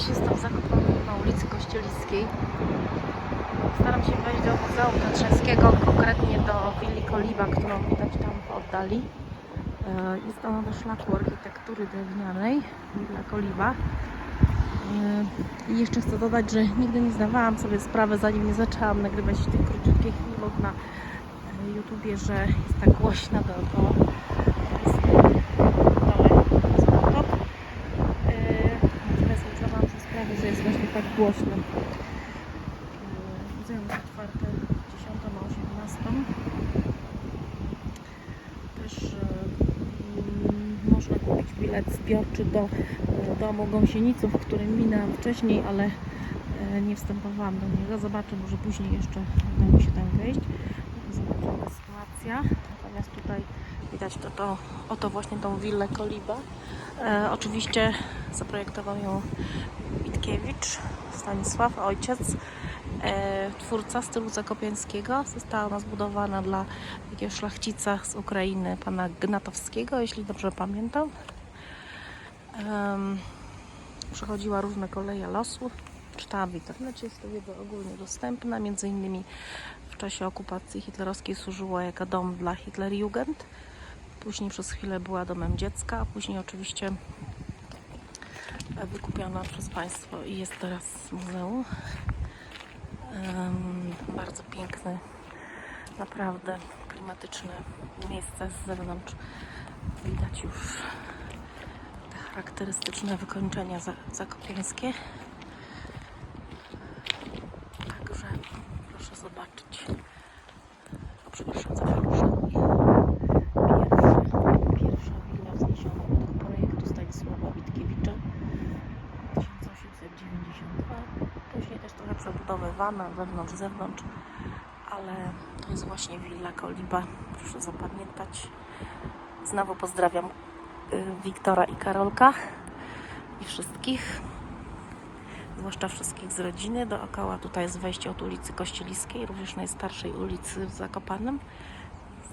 Cześć, jestem w Zakopanem na ulicy Kościeliskiej. Staram się wejść do Muzeum Tatrzańskiego, konkretnie do willi Koliba, którą widać tam oddali. E, Jest ona do szlaku architektury drewnianej, willa Koliba. E, I jeszcze chcę dodać, że nigdy nie zdawałam sobie sprawy, zanim nie zaczęłam nagrywać tych króciutkich filmów na e, YouTubie, że jest tak głośna dookoła. Jest dole samochód. Yy, Natomiast nie sprawy, że jest właśnie tak głośno. Muzeum jest otwarte 10 na 18. Też yy, mm, można kupić bilet zbiorczy do yy, domu gąsieniców, w którym minęłam wcześniej, ale yy, nie wstępowałam do niego. Zobaczę, może później jeszcze uda mi się tam wejść. Zobaczymy sytuacja. Natomiast tutaj widać to, to oto właśnie tą willę Koliba. E, oczywiście zaprojektował ją Witkiewicz, Stanisław, ojciec, e, twórca stylu zakopiańskiego. Została ona zbudowana dla jakiegoś szlachcica z Ukrainy, pana Gnatowskiego, jeśli dobrze pamiętam. Em, przechodziła różne koleje losu. Czytałam w internecie, jest to wiedza ogólnie dostępna. Między innymi w czasie okupacji hitlerowskiej służyła jako dom dla Hitlerjugend. Później przez chwilę była domem dziecka, a później oczywiście wykupiona przez państwo i jest teraz muzeum. Em, bardzo piękny, naprawdę klimatyczne miejsce z zewnątrz. Widać już te charakterystyczne wykończenia za- zakopiańskie. Także proszę zobaczyć. O, przepraszam za poruszenie. Pierwszy, pierwsza willa wzniesiona według projektu Stanisława Witkiewicza 1892. Później też trochę przebudowywana wewnątrz, zewnątrz, ale to jest właśnie willa Koliba. Proszę zapamiętać. Znowu pozdrawiam y, Wiktora i Karolka i wszystkich zwłaszcza wszystkich z rodziny. Dookoła tutaj jest wejście od ulicy Kościeliskiej, również najstarszej ulicy w Zakopanem.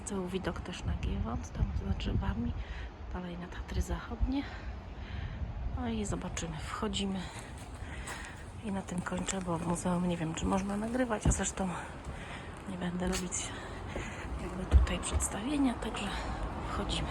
Z widok też na Giewont, tam za drzewami, dalej na Tatry Zachodnie. No i zobaczymy, wchodzimy. I na tym kończę, bo w muzeum nie wiem, czy można nagrywać, a zresztą nie będę robić jakby tutaj przedstawienia, także wchodzimy.